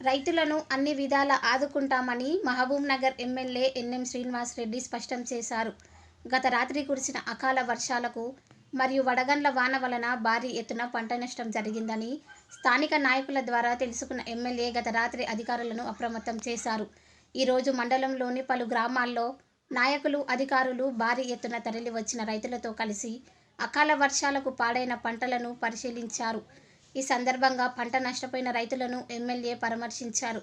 రైతులను అన్ని విధాల ఆదుకుంటామని Mahabubnagar MLA NM Srinivas Reddy స్పష్టం చేశారు. గత రాత్రి కురిసిన అకాల వర్షాలకు మరియు వడగండ్ల వాన వలన భారీ ఎత్తున పంట నష్టం జరిగిందని స్థానిక నాయకుల ద్వారా తెలుసుకున్న ఎమ్మెల్యే గత రాత్రి అధికారులను అప్రమత్తం చేశారు. ఈరోజు మండలంలోని పలు గ్రామాల్లో నాయకులు అధికారులు భారీ ఎత్తున తరలి వచ్చిన రైతులతో కలిసి అకాల వర్షాలకు పాడైన పంటలను పరిశీలించారు. ఈ సందర్భంగా పంట నష్టపోయిన రైతులను ఎమ్మెల్యే పరామర్శించారు.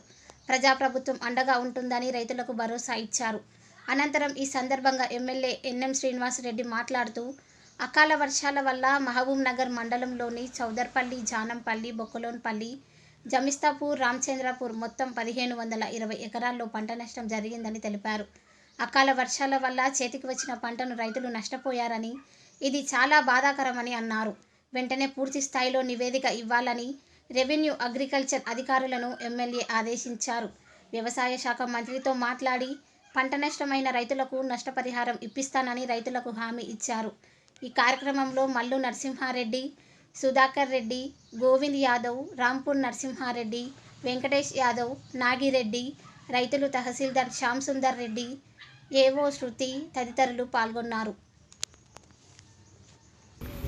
ప్రజాప్రభుత్వం అండగా ఉంటుందని రైతులకు భరోసా ఇచ్చారు. అనంతరం ఈ సందర్భంగా ఎమ్మెల్యే ఎన్ఎం శ్రీనివాసరెడ్డి మాట్లాడుతూ అకాల వర్షాల వల్ల మహబూబ్ నగర్ మండలంలోని చౌదర్పల్లి జానంపల్లి బొక్కలోన్పల్లి జమిస్తాపూర్ రామచంద్రపూర్ మొత్తం పదిహేను వందల ఇరవై ఎకరాల్లో పంట నష్టం జరిగిందని తెలిపారు. అకాల వర్షాల వల్ల చేతికి వచ్చిన పంటను రైతులు నష్టపోయారని ఇది చాలా బాధాకరమని అన్నారు. వెంటనే పూర్తి స్థాయిలో నివేదిక ఇవ్వాలని రెవెన్యూ అగ్రికల్చర్ అధికారులను ఎమ్మెల్యే ఆదేశించారు. వ్యవసాయ శాఖ మంత్రితో మాట్లాడి పంట నష్టమైన రైతులకు నష్టపరిహారం ఇప్పిస్తానని రైతులకు హామీ ఇచ్చారు. ఈ కార్యక్రమంలో మల్లు నరసింహారెడ్డి సుధాకర్ రెడ్డి గోవింద్ యాదవ్ రాంపూర్ నరసింహారెడ్డి వెంకటేష్ యాదవ్ నాగిరెడ్డి రైతులు తహసీల్దార్ శ్యామ్ సుందర్ రెడ్డి ఏవో శృతి తదితరులు పాల్గొన్నారు.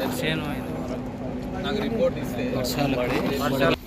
దర్శనం అయింది నాకు రిపోర్ట్ ఇస్తే వర్షాలు పడి వర్షాలు